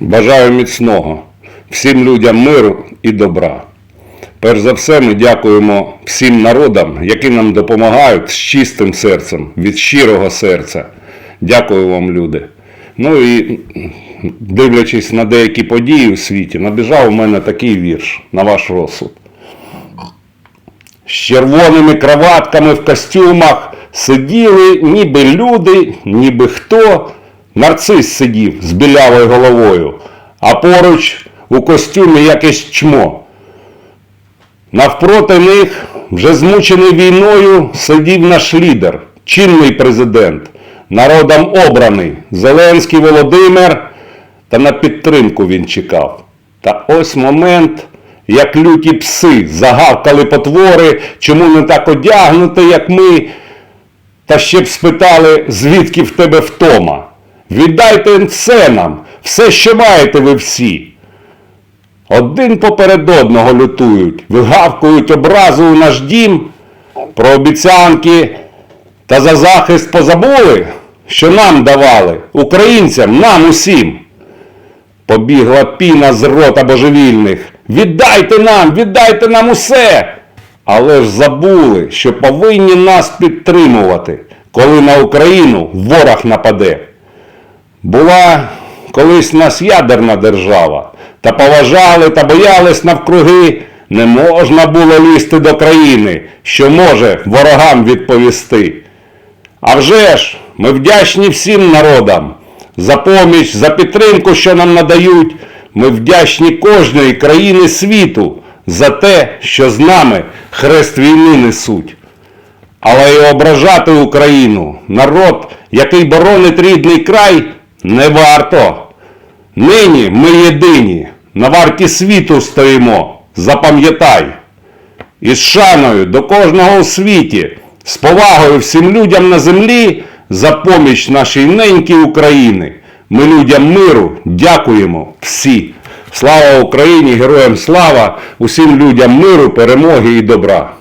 Бажаю міцного всім людям миру і добра. Перш за все, ми дякуємо всім народам, які нам допомагають з чистим серцем, від щирого серця. Дякую вам, люди. Ну і дивлячись на деякі події у світі, набіжав у мене такий вірш на ваш розсуд. З червоними краватками в костюмах сиділи ніби люди, ніби хто. Нарцис сидів з білявою головою, а поруч у костюмі якесь чмо. Навпроти них, вже змучений війною, сидів наш лідер, чинний президент, народом обраний, Зеленський Володимир, та на підтримку він чекав. Та ось момент, як люті пси загавкали потвори, чому не так одягнути, як ми, та ще б спитали, звідки в тебе втома. Віддайте все нам, все, що маєте ви всі. Один поперед одного лютують, вигавкують образу у наш дім, про обіцянки та за захист позабули, що нам давали, українцям, нам усім. Побігла піна з рота божевільних. Віддайте нам, віддайте нам усе. Але ж забули, що повинні нас підтримувати, коли на Україну ворог нападе. Була колись нас ядерна держава, та поважали та боялись навкруги, не можна було лізти до країни, що може ворогам відповісти. А вже ж, ми вдячні всім народам за поміч, за підтримку, що нам надають. Ми вдячні кожної країни світу за те, що з нами хрест війни несуть. Але й ображати Україну, народ, який боронить рідний край, не варто. Нині ми єдині, на варті світу стоїмо, запам'ятай. І з шаною до кожного у світі, з повагою всім людям на землі за поміч нашій ненькій України. Ми людям миру дякуємо всі. Слава Україні, героям слава, усім людям миру, перемоги і добра.